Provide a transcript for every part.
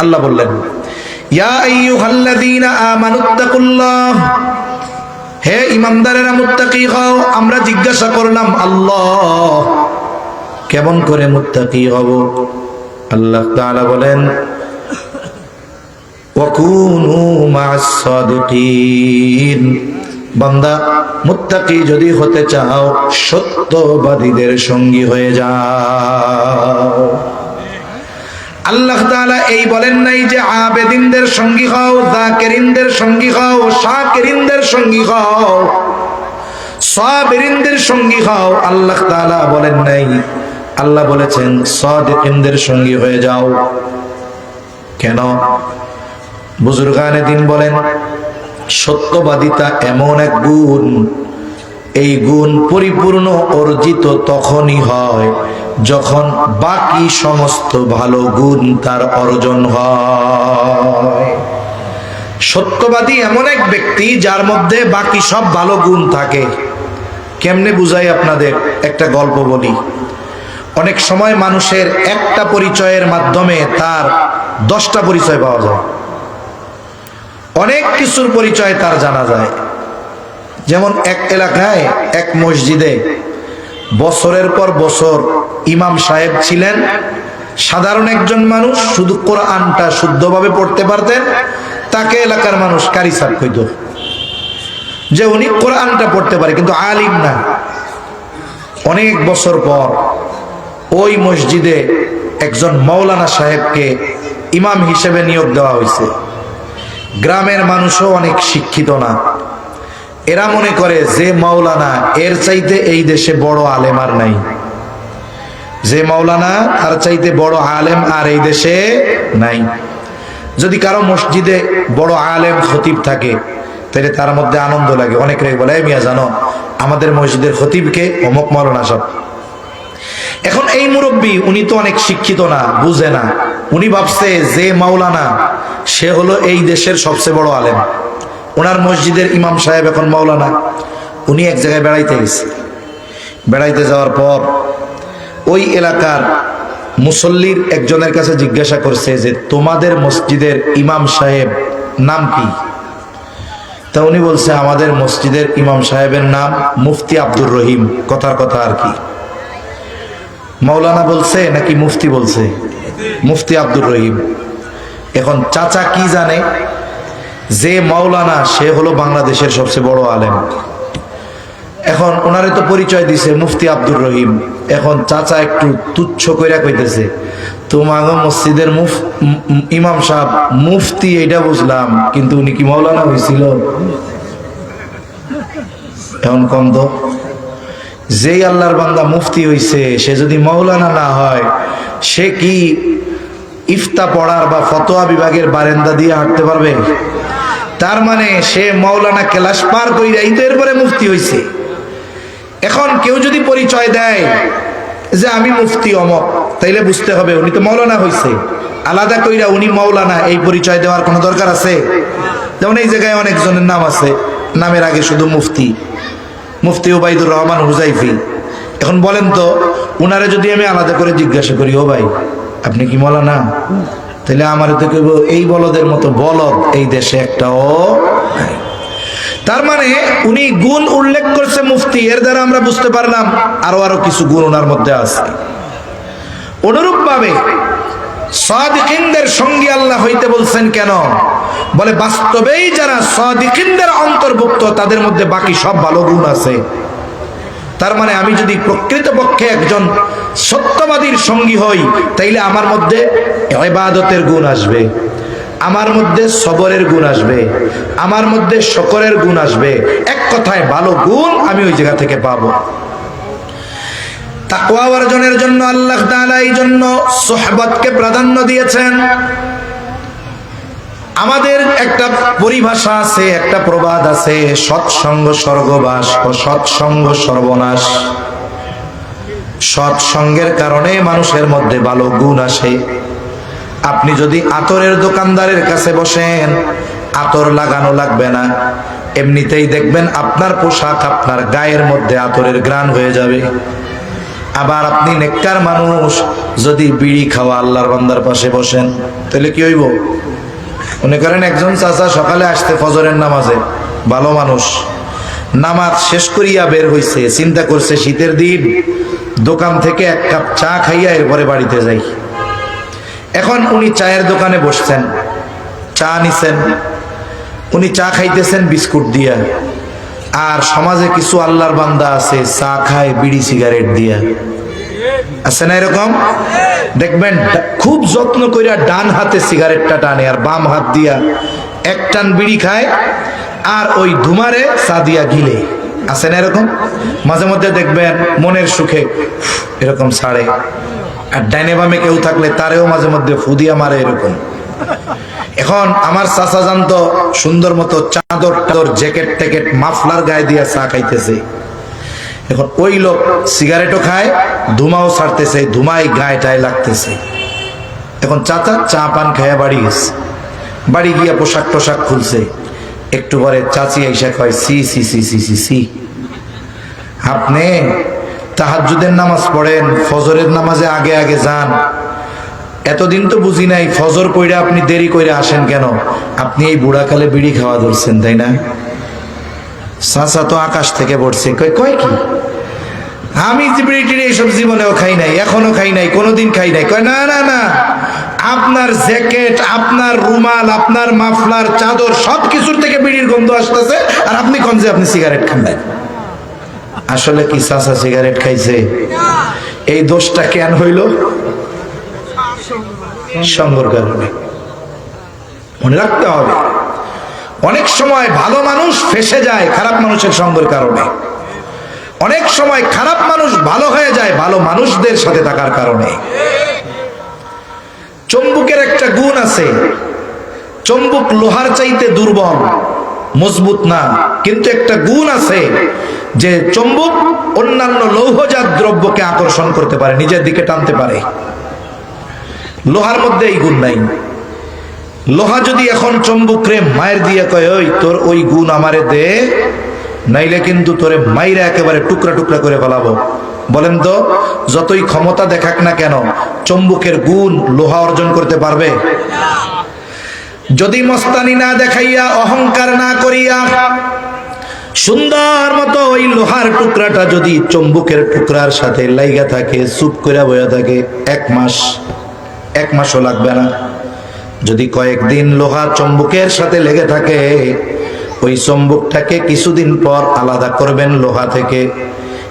আল্লাহ বললেন হে ইমানদারেরা মুত্তাকি হও, আমরা জিজ্ঞাসা করলাম, আল্লাহ, কেমন করে মুত্তাকি হব? আল্লাহ তাআলা বলেন বান্দা, মুত্তাকি যদি হতে চাও, সত্যবাদীদের সঙ্গী হয়ে যাও। আল্লাহ তাআলা এই বলেন নাই যে আবেদিনদের সঙ্গী হও, জাকিরিনদের সঙ্গী হও, শাকিরিনদের সঙ্গী হও, সাবিরিনদের সঙ্গী হও। আল্লাহ তাআলা বলেন নাই। আল্লাহ বলেছেন, সাদিকিনদের সঙ্গী হয়ে যাও। কেন? বুজুর্গানে দিন বলেন, সত্যবাদিতা এমন এক গুণ, এই গুণ পরিপূর্ণ অর্জিত তখনই হয় যখন বাকি সমস্ত ভালো গুণ তার অর্জন হয়। সত্যবাদী এমন এক ব্যক্তি যার মধ্যে বাকি সব ভালো গুণ থাকে। কেমনে বুঝাই আপনাদের? একটা গল্প বলি। অনেক সময় মানুষের একটা পরিচয়ের মাধ্যমে তার দশটা পরিচয় পাওয়া যায়। অনেক কিছুর পরিচয় তার জানা যায়। যেমন এক এলাকায়, এক মসজিদে বছরের পর বছর ইমাম সাহেব ছিলেন। সাধারণ একজন মানুষ, শুধু কোরআনটা শুদ্ধভাবে পড়তে পারতেন, তাকে এলাকার মানুষ কারি সাপ কইত। যে উনি কোরআনটা পড়তে পারে, কিন্তু আলিম না। অনেক বছর পর ওই মসজিদে একজন মৌলানা সাহেবকে ইমাম হিসেবে নিয়োগ দেওয়া হয়েছে। গ্রামের মানুষও অনেক শিক্ষিত না। এরা মনে করে যে মাওলানা এর চাইতে এই দেশে বড় আলেম আর নাই। যে মাওলানা তার চাইতে বড় আলেম আর এই দেশে নাই। যদি কারও মসজিদে বড় আলেম খতিব থাকে, তাহলে তার মধ্যে আনন্দ লাগে। অনেক রেগে বলে মিয়া, জানো, আমাদের মসজিদের খতিবকে অমুক মাওলানা সব। এখন এই মুরব্বী, উনি তো অনেক শিক্ষিত না, বুঝে না। উনি ভাবছে যে মাওলানা, সে হলো এই দেশের সবচেয়ে বড় আলেম। ওনার মসজিদের ইমাম সাহেব এখন মাওলানা। উনি এক জায়গায় বেড়াইতে গেছে। বেড়াইতে যাওয়ার পর ওই এলাকার মুসল্লির একজনের কাছে জিজ্ঞাসা করছে যে, তোমাদের মসজিদের ইমাম সাহেব নাম কি? তা উনি বলছে, আমাদের মসজিদের ইমাম সাহেবের নাম মুফতি আব্দুর রহিম। কথার কথা আর কি। মাওলানা বলছে, নাকি মুফতি বলছে? মুফতি আব্দুর রহিম। এখন চাচা কি জানে? যে মাওলানা, সে হলো বাংলাদেশের সবচেয়ে বড় আলেম। এখন ওনারে তো পরিচয় দিছে মুফতি আব্দুর রহিম। এখন চাচা একটু তুচ্ছ কইরা কইতেছে, তোমাগো মসজিদের মুফ ইমাম সাহেব, মুফতি এইটা বুঝলাম, কিন্তু উনি কি মাওলানা হয়েছিল এখন কম তো। যেই আল্লাহর বান্দা মুফতি হইছে, সে যদি মৌলানা না হয়, সে কি ইফতা পড়ার বা ফতোয়া বিভাগের বারেন্দা দিয়ে হাঁটতে পারবে? তার মানে সে মৌলানা ক্লাস পার কইরা তো এরপরে মুফতি হইছে। এখন কেউ যদি পরিচয় দেয় যে আমি মুফতি অমক, তাইলে বুঝতে হবে উনি তো মৌলানা হইছে। আলাদা কইরা উনি মৌলানা এই পরিচয় দেওয়ার কোনো দরকার আছে? যেমন এই জায়গায় অনেকজনের নাম আছে, নামের আগে শুধু মুফতি। মুফতি ওবাইদুর রহমান হুজাইফি। এখন বলেন তো, উনারে যদি আমি আলাদা করে জিজ্ঞাসা করি, ও ভাই, আপনি কি মৌলানা তাহলে আমার তো এই বলদের মতো বলদ এই দেশে একটাও। তার মানে উনি গুণ উল্লেখ করছে মুফতি, এর দ্বারা আমরা বুঝতে পারলাম আরও আরও কিছু গুণ ওনার মধ্যে আছে। অনুরূপ ভাবে সাদিকিনদের সঙ্গে আল্লাহ হইতে বলছেন কেন? বলে, বাস্তবেই যারা সাদিকিনদের অন্তর্ভুক্ত, তাদের মধ্যে বাকি সব ভালো গুণ আছে। তার মানে আমি যদি প্রকৃতপক্ষে একজন সত্যবাদীর সঙ্গী হই, তাইলে আমার মধ্যে ইবাদতের গুণ আসবে, আমার মধ্যে সবরের গুণ আসবে, আমার মধ্যে শকরের গুণ আসবে। এক কথায় ভালো গুণ আমি ওই জায়গা থেকে পাবো। তাকওয়া অর্জনের জন্য আল্লাহ তাআলা এই জন্য সোহবতকে প্রাধান্য দিয়েছেন। আমাদের একটা পরিভাষা আছে, একটা প্রবাদ আছে, সৎসঙ্গ স্বর্গবাস ও সৎসঙ্গ সর্বনাশ। সৎসঙ্গের কারণে মানুষের মধ্যে ভালো গুণ আসে। আপনি যদি আতরের দোকানদারের কাছে বসেন, আতর লাগানো লাগবে না। এমনিতেই দেখবেন আপনার পোশাক আপনার গায়ের মধ্যে আতরের গ্রাণ হয়ে যাবে। আবার আপনি নেককার মানুষ, যদি বিড়ি খাওয়া আল্লাহর বান্দার পাশে বসেন, তাহলে কি হইব? মনে করেন একজন চাচা সকালে আসতে ফজরের নামাজে, ভালো মানুষ। নামাজ শেষ করিয়া বের হইছে, চিন্তা করছে শীতের দিন, দোকান থেকে এক কাপ চা খাইয়া এরপরে বাড়িতে যাই। এখন উনি চায়ের দোকানে বসছেন, চা নিছেন। উনি চা খাইতেছেন, বিস্কুট দিয়া। আর সমাজে কিছু আল্লাহর বান্দা আছে, চা খায়, বিড়ি, সিগারেট দিয়া। আছে না এরকম? দেখবেন, খুব যত্ন কইরা ডান হাতে সিগারেটটা টানে আর বাম হাত দিয়া এক টান বিড়ি খায় আর ওই ধুমারে চা দিয়া গিলে। আছে না এরকম? মাঝে মধ্যে দেখবেন মনের সুখে এরকম ছাড়ে। আর ডাইনে বামে কেউ থাকলে তারেও মাঝে মধ্যে ফুদিয়া মারে এরকম। এখন আমার চাচা জান তো সুন্দর মতো চাদর টাদর জ্যাকেট ট্যাকেট মাফলার গায়ে দিয়া চা খাইতেছে। এখন ওই লোক সিগারেটও খায়, ধুমাও ছাড়তেছে, ধুমাই গায়ে টায় লাগতেছে। এখন চাচা চা পান খায়া বাড়ি গেছে। বাড়ি গিয়া পোশাক টোশাক খুলছে। একটু পরে চাচি আইসা কয়, সি সি সি সি সি সি। আপনি তাহাজ্জুদের নামাজ পড়েন, ফজরের নামাজে আগে আগে যান। এতদিন তো বুঝি নাই, ফজর কইরা আপনি দেরি কইরা আসেন কেন? আপনি এই বুড়াকালে বিড়ি খাওয়া ধরছেন, তাই না? চাচা তো আকাশ থেকে পড়ছে। কয় কয় কি? আমি টিড়ি এইসব জীবনেও খাই নাই, এখনও খাই নাই, কোনোদিন খাই নাই। কয়, না না না। আপনার জ্যাকেট, আপনার রুমাল, আপনার মাফলার, চাদর সব কিছুর থেকে বিড়ির গন্ধ আসতেছে, আর আপনি কোন যে আপনি সিগারেট খান নাই? আসলে কি চাচা সিগারেট খাইছে? এই দোষটা কেন হইল? সঙ্গর কারণে। মনে রাখতে হবে, অনেক সময় ভালো মানুষ ফেসে যায়, খারাপ মানুষের সঙ্গের কারণে। অনেক সময় খারাপ মানুষ ভালো হয়ে যায়, ভালো মানুষদের সাথে থাকার কারণে। চম্বুকের একটা গুণ আছে, চম্বুক লোহার চাইতে দুর্বল, মজবুত না। কিন্তু একটা গুণ আছে যে চম্বুক অন্যান্য লৌহজাত দ্রব্যকে আকর্ষণ করতে পারে, নিজের দিকে টানতে পারে। লোহার মধ্যে এই গুণ নাই। লোহা যদি এখন চম্বুক রে মায়ের দিয়ে কয়, ওই তোর ওই গুণ আমারে দে নাইলে কিন্তু তোরে মাইরা একেবারে টুকরা টুকরা করে ফেলাবো। বলেন তো, যতই ক্ষমতা দেখাক না কেন, চম্বুকের গুণ লোহা অর্জন করতে পারবে? যদি মস্তানি না দেখাইয়া, অহংকার না করিয়া, সুন্দর মতো ওই লোহার টুকরাটা যদি চম্বুকের টুকরার সাথে লাইগা থাকে চুপ করে বয়া থাকে, এক মাস, এক মাসও লাগবে না। যদি কয়েকদিন লোহা চম্বুকের সাথে লেগে থাকে ওই চম্বুকটাকে কিছুদিন পর আলাদা করবেন লোহা থেকে।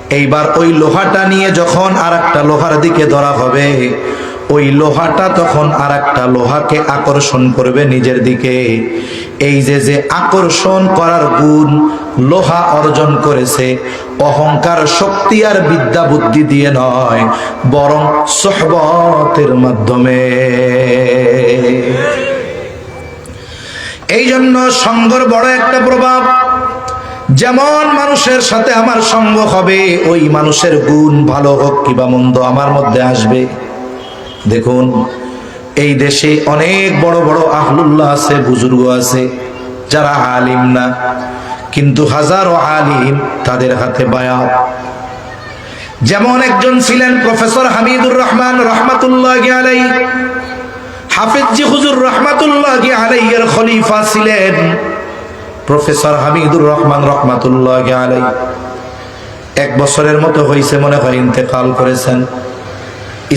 এইবার ওই লোহাটা নিয়ে যখন আর একটা লোহার দিকে ধরা হবে, ওই লোহাটা তখন আর একটা লোহাকে আকর্ষণ করবে নিজের দিকে। এই যে যে আকর্ষণ করার গুণ লোহা অর্জন করেছে, অহংকার শক্তি আর বিদ্যা বুদ্ধি দিয়ে নয়, বরং সহবতের মাধ্যমে। এই জন্য সঙ্গর বড় একটা প্রভাব। যেমন মানুষের সাথে আমার সঙ্গ হবে, ওই মানুষের গুণ ভালো হোক কিবা মন্দ আমার মধ্যে আসবে। দেখুন, এই দেশে অনেক বড় বড় আহলুল্লাহ আছে, বুজুর্গ আছে, যারা আলিম না, কিন্তু হাজারো আলিম তাদের হাতে বায়াত। যেমন একজন ছিলেন প্রফেসর হামিদুর রহমান রহমাতুল্লাহ আলাই হাফিজি হুজুর রহমাতুল্লাহ আলাইয়ের খলিফা ছিলেন। প্রফেসর হামিদুর রহমান রহমাতুল্লাহ আলাই এক বছরের মতো হয়েছে মনে হয় ইন্তেকাল করেছেন।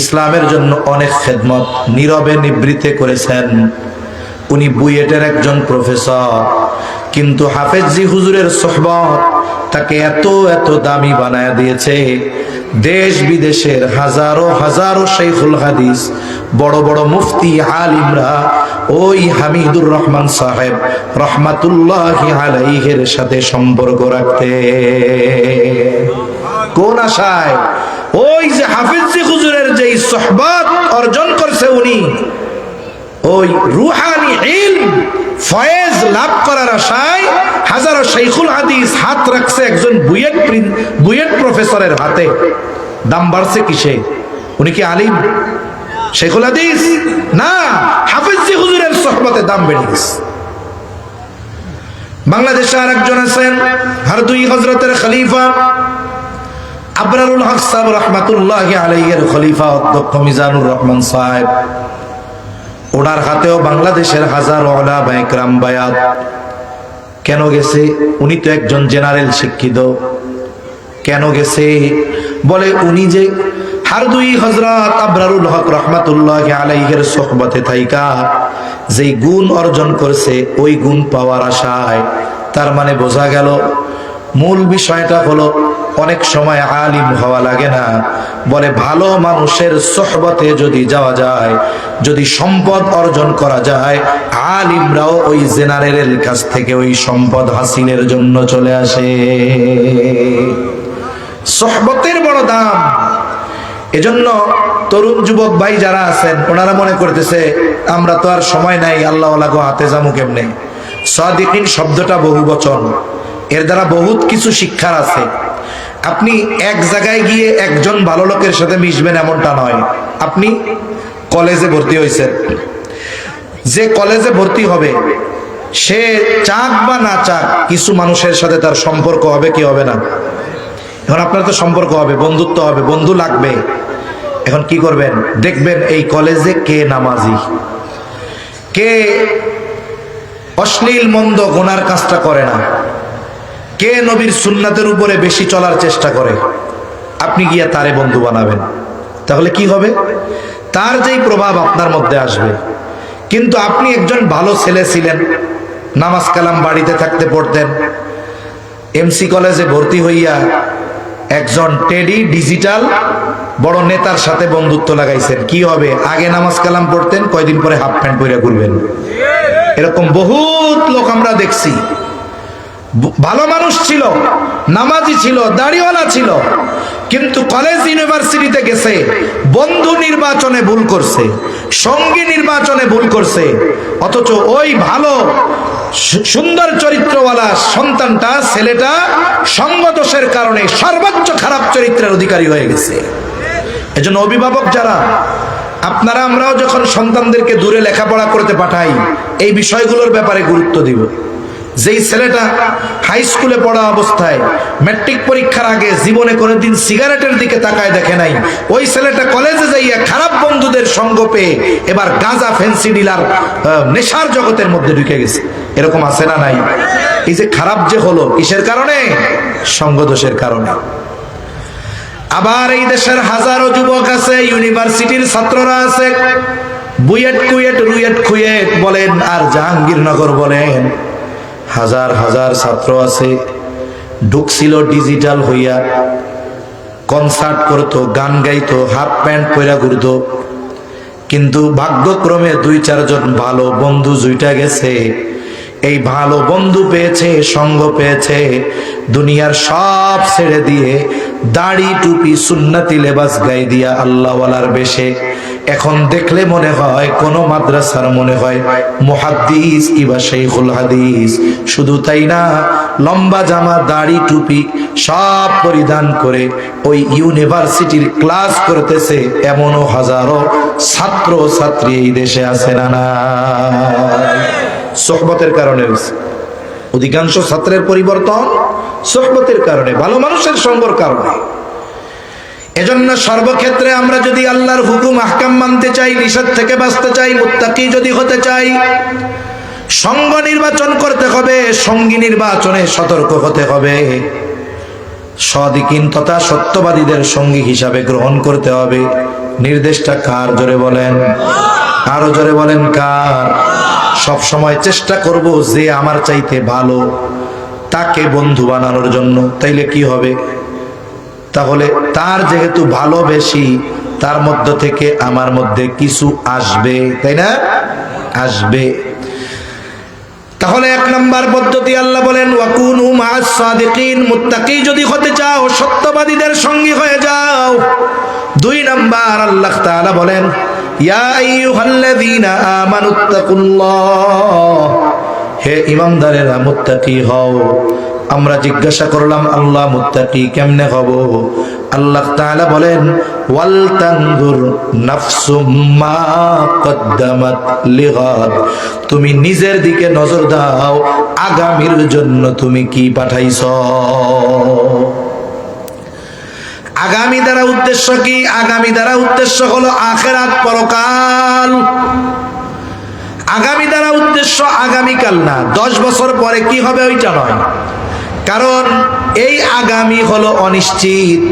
ইসলামের জন্য অনেক খেদমত নীরবে নিবৃতে করেছেন। উনি বুয়েটের একজন প্রফেসর। কিন্তু হাফেজি হুজুরের সোহবত তাকে এত এত দামি বানায় দিয়েছে। দেশ বিদেশের হাজারো হাজারো শেখুল হাদিস, বড় বড় মুফতি আলিমরা ওই হামিদুর রহমান সাহেব রহমাতুল্লাহ আলাইহের সাথে সম্পর্ক রাখতে। কোন আশায়? ওই যে হাফিজি হুজুরের যে সহবত অর্জন করছে উনি, ওই রুহানি ইলম ফয়েজ লাভ করার আশায় হাজারো শেখুল হাদিস হাত রাখছে একজন বুয়েট বুয়েট প্রফেসরের হাতে। দাম বাড়ছে কিসে? উনি কি আলিম? শেখুল হাদিস? না, হাফিজি হুজুরের সহবতে দাম বেড়ে গেছে। বাংলাদেশে আর একজন আছেন, হারদুই হজরতের খলিফা। আবরারুল হক সাহেব রহমাতুল্লাহ আলাইয়ের খলিফা অধ্যক্ষ মিজানুর রহমান সাহেব। ওনার হাতেও বাংলাদেশের হাজার ওলা বাইকরাম বায়াত। কেন গেছে? উনি তো একজন জেনারেল শিক্ষিত। কেন গেছে? বলে উনি যে, হার দুই হজরত আবরারুল হক রহমাতুল্লাহ আলাইহের সোহবতে থাইকা, যেই গুণ অর্জন করছে, ওই গুণ পাওয়ার আশায়। তার মানে বোঝা গেল, মূল বিষয়টা হলো অনেক সময় আলিম হওয়া লাগে না। বলে ভালো মানুষের সোহবতে যদি যাওয়া যায়, যদি সম্পদ অর্জন করা যায়, আলিমরাও ওই জেনারেলের কাছ থেকে ওই সম্পদ হাসিলের জন্য চলে আসে। সোহবতের বড় দাম। এজন্য তরুণ যুবক ভাই যারা আছেন, ওনারা মনে করতেছে, আমরা তো আর সময় নাই আল্লাহ গো হাতে যামু কেমনে সাদিকিন শব্দটা বহু বচন। এর দ্বারা বহুত কিছু শিক্ষার আছে। আপনি এক জায়গায় গিয়ে একজন ভালো লোকের সাথে মিশবেন এমনটা নয়। আপনি কলেজে ভর্তি হয়েছেন। যে কলেজে ভর্তি হবে, সে চাক বা না চাক, কিছু মানুষের সাথে তার সম্পর্ক হবে কি হবে না? এখন আপনার তো সম্পর্ক হবে, বন্ধুত্ব হবে, বন্ধু লাগবে। এখন কি করবেন? দেখবেন এই কলেজে কে নামাজি? কে অশ্লীল, মন্দ, গোনার কাজটা করে না? কে নবীর সুন্নাতের উপরে বেশি চলার চেষ্টা করে? আপনি গিয়া তারে বন্ধু বানাবেন। তাহলে কি হবে? তার যেই প্রভাব আপনার মধ্যে আসবে। কিন্তু আপনি একজন ভালো ছেলে ছিলেন, নামাজ কালাম বাড়িতে থাকতে পড়তেন এমসি কলেজে ভর্তি হইয়া একজন টেডি ডিজিটাল বড় নেতার সাথে বন্ধুত্ব লাগাইছেন। কি হবে? আগে নামাজ কালাম পড়তেন, কয়দিন পরে হাফ প্যান্ট পরে ঘুরবেন। এরকম বহুত লোক আমরা দেখছি। ভালো মানুষ ছিল, নামাজি ছিল, দাড়িওয়ালা ছিল, কিন্তু কলেজ ইউনিভার্সিটিতে গেছে, বন্ধু নির্বাচনে ভুল করছে, সঙ্গী নির্বাচনে ভুল করছে, অথচ ওই ভালো সুন্দর চরিত্রওয়ালা সন্তানটা, ছেলেটা সঙ্গদোষের কারণে সর্বোচ্চ খারাপ চরিত্রের অধিকারী হয়ে গেছে। এজন্য অভিভাবক যারা, আপনারা আমরাও যখন সন্তানদেরকে দূরে লেখাপড়া করতে পাঠাই, এই বিষয়গুলোর ব্যাপারে গুরুত্ব দিব। যেই ছেলেটা হাই স্কুলে পড়া অবস্থায় ম্যাট্রিক পরীক্ষার আগে জীবনে কোনোদিন সিগারেটের দিকে তাকায় দেখে নাই। ওই ছেলেটা কলেজে যাইয়া খারাপ বন্ধুদের সঙ্গ পেয়ে এবার গাঁজা ফেন্সি ডিলার নেশার জগতের মধ্যে ঢুকে গেছে। এরকম আছে না নাই? এই যে খারাপ যে হলো, কিসের কারণে? সঙ্গদোষের কারণে। আবার এই দেশের হাজারো যুবক আছে ইউনিভার্সিটির ছাত্ররা আছে। বুয়েট কুয়েট, রুয়েট খুয়েট বলেন আর জাহাঙ্গীরনগর বলেন। হাজার হাজার ছাত্র আছে। ঢুকছিল ডিজিটাল হইয়া। কনসার্ট করতো, গান গাইতো হাফ প্যান্ট পরা ঘুরতো। কিন্তু ভাগ্যক্রমে দুই চারজন ভালো বন্ধু জুইটা গেছে। এই ভালো বন্ধু পেয়েছে, সঙ্গ পেয়েছে। দুনিয়ার সব ছেড়ে দিয়ে দাড়ি টুপি সুন্নাতি লেবাস গাই দিয়া আল্লাহওয়ালার বেশে। এখন দেখলে মনে হয়, কোন মাদ্রাসার মনে হয়, মুহাদ্দিস কিবা শেখুল হাদিস। শুধু তাই না, লম্বা জামা, দাড়ি, টুপি সব পরিধান করে ওই ইউনিভার্সিটির ক্লাস করতেছে এমনও হাজারো ছাত্র ছাত্রী এই দেশে আছে না না সোহবতের কারণে অধিকাংশ ছাত্রের পরিবর্তন সোহবতের কারণে, ভালো মানুষের সঙ্গর কারণে। এজন্য সর্বক্ষেত্রে আমরা যদি আল্লাহর হুকুম, আহকাম মানতে চাই, নিষেধ থেকে বাঁচতে চাই, মুত্তাকি যদি হতে চাই, সঙ্গ নির্বাচন করতে হবে, সঙ্গী নির্বাচনে সতর্ক হতে হবে। সদিকিন তথা সত্যবাদীদের সঙ্গী হিসাবে গ্রহণ করতে হবে। নির্দেশটা কার? জোরে বলেন। আরও জোরে বলেন কার? সব সময় চেষ্টা করব যে আমার চাইতে ভালো, তাকে বন্ধু বানানোর জন্য। তাইলে কি হবে? তাহলে তার যেহেতু ভালো বেশি তার মধ্য থেকে আমার মধ্যে কিছু আসবে, তাই না? আসবে। তাহলে এক নাম্বার পদ্ধতি আল্লাহ বলেন, ওয়াকুনু মুত্তাকি যদি হতে চাও, সত্যবাদীদের সঙ্গী হয়ে যাও। দুই নাম্বার আল্লাহ তাআলা বলেন, ইয়া আইয়ুহাল্লাযীনা আমানুত্তাকুল্লাহ হে ইমানদারেরা, মুত্তাকি হও। আমরা জিজ্ঞাসা করলাম, আল্লাহ মুত্তাকি কেমনে হব? আল্লাহ তাআলা বলেন, ওয়াল তানজুর নাফসুম মা কদ্দামাত লিগাদ। তুমি নিজের দিকে নজর দাও, আগামীর জন্য তুমি কি পাঠাইছ? আগামী দ্বারা উদ্দেশ্য কি? আগামী দ্বারা উদ্দেশ্য হলো আখেরাত পরকাল। আগামী দ্বারা উদ্দেশ্য আগামীকাল না, দশ বছর পরে কি হবে ওইটা নয়। কারণ এই আগামী হলো অনিশ্চিত।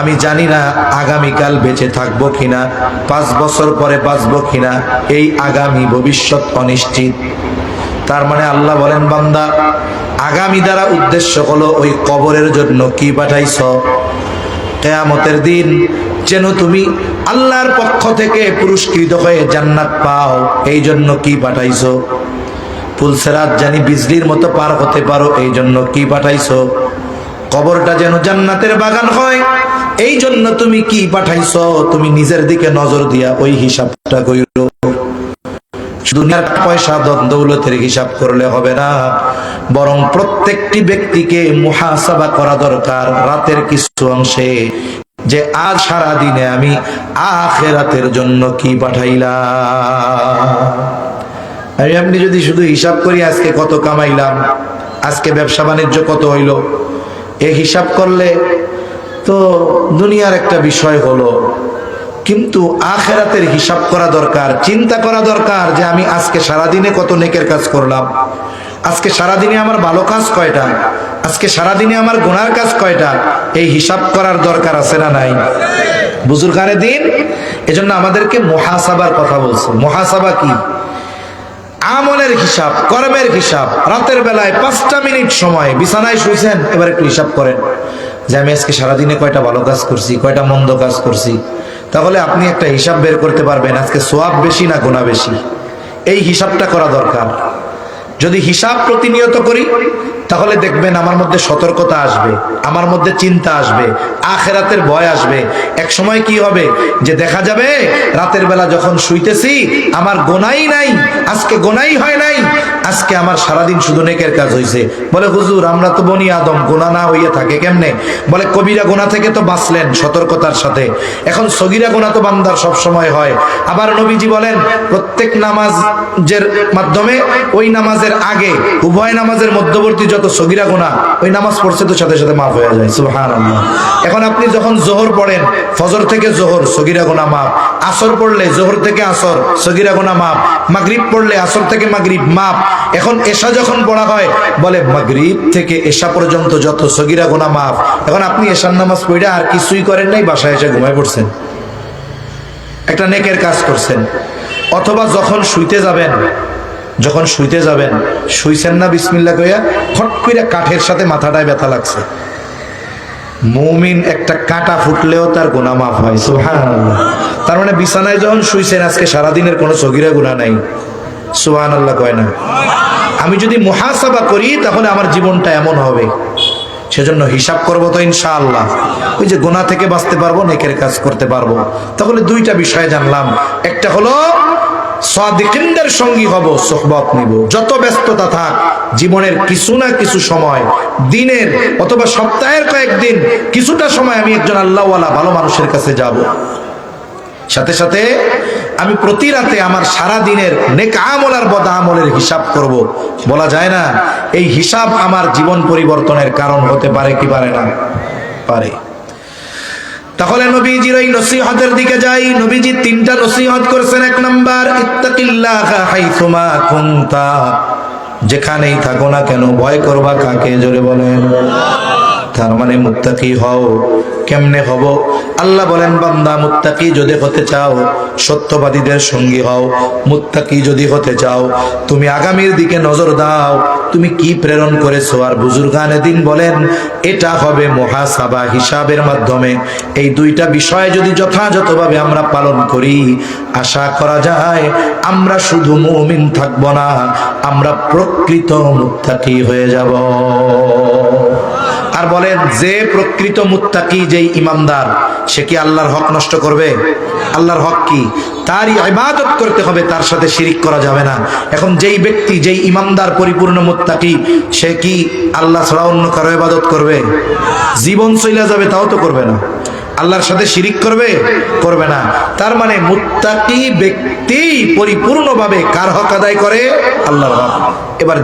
আমি জানি না আগামীকাল বেঁচে থাকব কিনা, পাঁচ বছর পরে বাঁচবো কিনা, এই আগামী ভবিষ্যৎ অনিশ্চিত। তার মানে আল্লাহ বলেন, বান্দা, আগামী দ্বারা উদ্দেশ্য হলো ওই কবরের জন্য কি পাঠাইছ? কেয়ামতের দিন যেন তুমি আল্লাহর পক্ষ থেকে পুরস্কৃত হয়ে জান্নাত পাও এই জন্য কি পাঠাইছো? ফুলসেরাত জানি বিজলির মতো পার হতে পারো এই জন্য কি পাঠাইছো? কবরটা যেন জান্নাতের বাগান হয় এই জন্য তুমি কি পাঠাইছো? তুমি নিজের দিকে নজর দিয়া ওই হিসাবটা কইরো। দুনিয়ার পয়সা দৌলতের হিসাব করলে হবে না। বরং প্রত্যেকটি ব্যক্তিকে মুহাসাবা করা দরকার রাতের কিছু অংশে। যে আজ সারা দিনে আমি আখেরাতের জন্য কি পাঠাইলাম? আমি আপনি যদি শুধু হিসাব করি আজকে কত কামাইলাম, আজকে ব্যবসা বাণিজ্য কত হইল, এ হিসাব করলে তো দুনিয়ার একটা বিষয় হলো। কিন্তু আখেরাতের হিসাব করা দরকার, চিন্তা করা দরকার যে আমি আজকে সারাদিনে কত নেকের কাজ করলাম, আজকে সারাদিনে আমার ভালো কাজ কয়টা, আজকে সারাদিনে আমার গুনার কাজ কয়টা, এই হিসাব করার দরকার আছে না নাই? বুজুর্গানের দিন, এজন্য আমাদেরকে মহাসাবার কথা বলছে। মহাসাবা কি? আমলের হিসাব, কর্মের হিসাব, রাতের বেলায় পাঁচটা মিনিট সময়, বিছানায় শুয়েছেন এবার একটু হিসাব করেন। যে আমি আজকে সারাদিনে কয়টা ভালো কাজ করছি, কয়টা মন্দ কাজ করছি, তাহলে আপনি একটা হিসাব বের করতে পারবেন, আজকে সোয়াব বেশি না গোনা বেশি। এই হিসাবটা করা দরকার। যদি হিসাব প্রতিনিয়ত করি তাহলে দেখবেন আমার মধ্যে সতর্কতা আসবে, আমার মধ্যে চিন্তা আসবে, আখেরাতের ভয় আসবে। এক সময় কি হবে? যে দেখা যাবে, রাতের বেলা যখন শুইতেছি, আমার গোনাই নাই, আজকে গোনাই হয় নাই, আজকে আমার সারাদিন শুধু নেকের কাজ হয়েছে বলে, হুজুর, আমরা তো বনি আদম, গোনা না হইয়া থাকে কেমনে? বলে, কবিরা গোনা থেকে তো বাঁচলেন সতর্কতার সাথে। এখন সগিরা গোনা তো বান্দার সব সময় হয়। আবার নবীজি বলেন, প্রত্যেক নামাজের মাধ্যমে, ওই নামাজের আগে, উভয় নামাজের মধ্যবর্তী যত সগিরা গোনা ওই নামাজ পড়ছে তো সাথে সাথে মাফ হয়ে যায়, সুবহানাল্লাহ। এখন আপনি যখন জোহর পড়েন, ফজর থেকে জোহর, সগিরা গোনা মাপ আসর পড়লে জোহর থেকে আসর, সগিরা গোনা মাপ মাগরিব পড়লে আসর থেকে মাগরিব মাপ এখন এশা যখন পড়া হয়, বলে মাগরিব থেকে এশা পর্যন্ত যত সগিরা গোনা মাপ এখন আপনি এশার নামাজ পড়ে আর কিছুই করেন নাই, বাসায় এসে ঘুমায় পড়ছেন। একটা নেকের কাজ করছেন। অথবা যখন শুইতে যাবেন যখন শুইতে যাবেন, শুইছেন না বিসমিল্লা কইয়া, ফট কইরা কাঠের সাথে মাথাটায় ব্যথা লাগছে। মৌমিন একটা কাটা ফুটলেও তার গোনা মাফ হয়, সুবহানাল্লাহ। তার মানে বিছানায় যখন শুইছেন, আজকে সারাদিনের কোনো সগিরা গুনাহ নাই। সুবহানাল্লাহ কয় না। আমি যদি মুহাসাবা করি, তাহলে আমার জীবনটা এমন হবে। সেজন্য হিসাব করব তো ইনশাআল্লাহ। ওই যে গোনা থেকে বাঁচতে পারব, নেকের কাজ করতে পারব। তাহলে দুইটা বিষয় জানলাম। একটা হলো সাদিকিনদের সঙ্গী হব, সোহবত নিব। যত ব্যস্ততা থাক, জীবনের কিছু না কিছু সময়, দিনের অথবা সপ্তাহের কয়েকদিন, কিছুটা সময় আমি একজন আল্লাহওয়ালা, ভালো মানুষের কাছে যাব। সাথে সাথে আমি প্রতি রাতে আমার সারা দিনের নেক আমল আর বদ আমলের হিসাব করব। বলা যায় না, এই হিসাব আমার জীবন পরিবর্তনের কারণ হতে পারে কি পারে না? পারে। তাহলে নবীজির ওই নসিহতের দিকে যাই। নবীজি তিনটা নসিহত করছেন, এক নাম্বার যেখানেই থাকো না কেন, ভয় করবা কাকে? জোরে বলেন। তার মানে মুত্তাকি হও। কেমনে হব? আল্লাহ বলেন, বান্দা, মুত্তাকি যদি হতে চাও, সত্যবাদীদের সঙ্গী হও। মুত্তাকি যদি হতে চাও, তুমি আগামীর দিকে নজর দাও। তুমি কি প্রেরণ করেছ? আর বুজুর্গানে দিন বলেন, এটা হবে মহাসাবা হিসাবের মাধ্যমে। এই দুইটা বিষয়ে যদি যথাযথভাবে আমরা পালন করি, আশা করা যায়, আমরা শুধু মুমিন থাকব না, আমরা প্রকৃত মুত্তাকি হয়ে যাব। আর বলেন, যে প্রকৃত মুত্তাকি, যেই ইমানদার, সে কি আল্লাহর হক নষ্ট করবে? আল্লাহর হক কি? তারই ইবাদত করতে হবে, তার সাথে শিরিক করা যাবে না। এখন যেই ব্যক্তি, যেই ইমানদার, পরিপূর্ণ মুত্তাকি, সে কি আল্লাহ ছাড়া অন্য কারও ইবাদত করবে? জীবন চলে যাবে, তাও তো করবে না। আল্লাহর সাথে শিরিক করবে? করবে না। তার মানে মুত্তাকি ব্যক্তি পরিপূর্ণভাবে কার হক আদায় করে? আল্লাহর হক। এবার